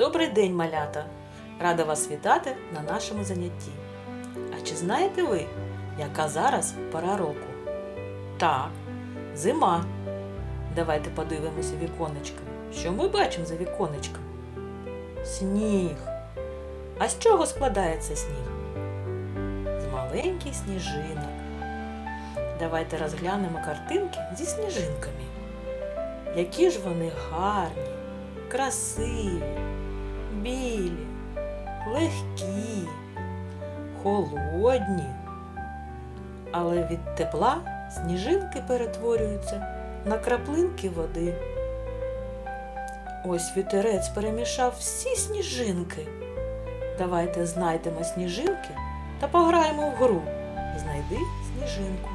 Добрий день, малята! Рада вас вітати на нашому занятті. А чи знаєте ви, яка зараз пора року? Так, зима. Давайте подивимося віконечками. Що ми бачимо за віконечком? Сніг. А з чого складається сніг? З маленьких сніжинок. Давайте розглянемо картинки зі сніжинками. Які ж вони гарні, красиві, легкі, холодні. Але від тепла сніжинки перетворюються на краплинки води. Ось вітерець перемішав всі сніжинки. Давайте знайдемо сніжинки та пограємо в гру. Знайди сніжинку.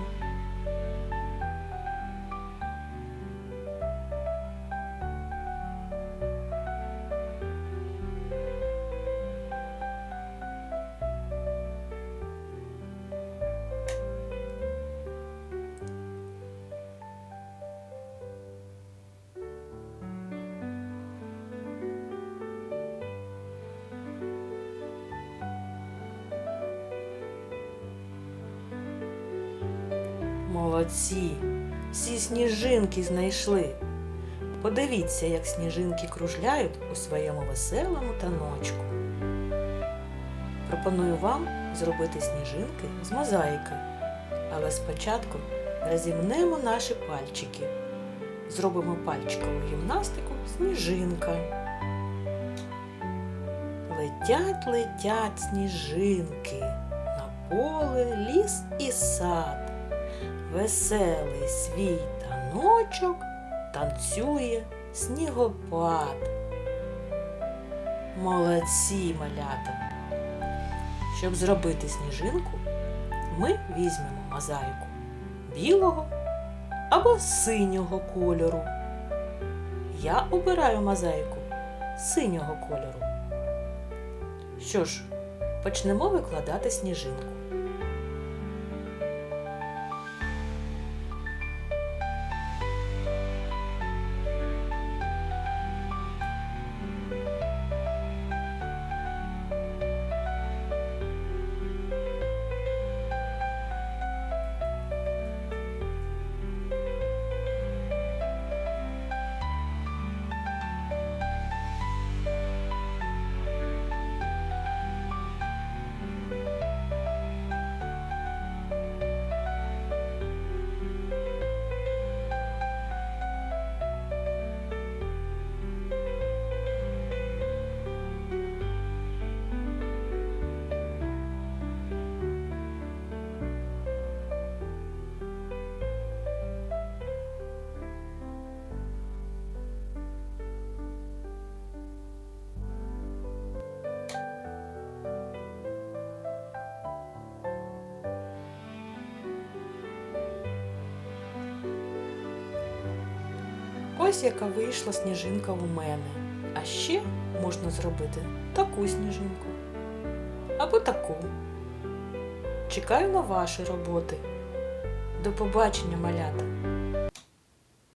Молодці! Всі сніжинки знайшли. Подивіться, як сніжинки кружляють у своєму веселому таночку. Пропоную вам зробити сніжинки з мозаїки. Але спочатку розімнемо наші пальчики. Зробимо пальчикову гімнастику сніжинка. Летять, летять сніжинки, на поле ліс і сад. Веселий свій таночок танцює снігопад. Молодці малята! Щоб зробити сніжинку, ми візьмемо мозаїку білого або синього кольору. Я обираю мозаїку синього кольору. Що ж, почнемо викладати сніжинку. Ось яка вийшла сніжинка у мене. А ще можна зробити таку сніжинку. Або таку. Чекаю на ваші роботи. До побачення, малята!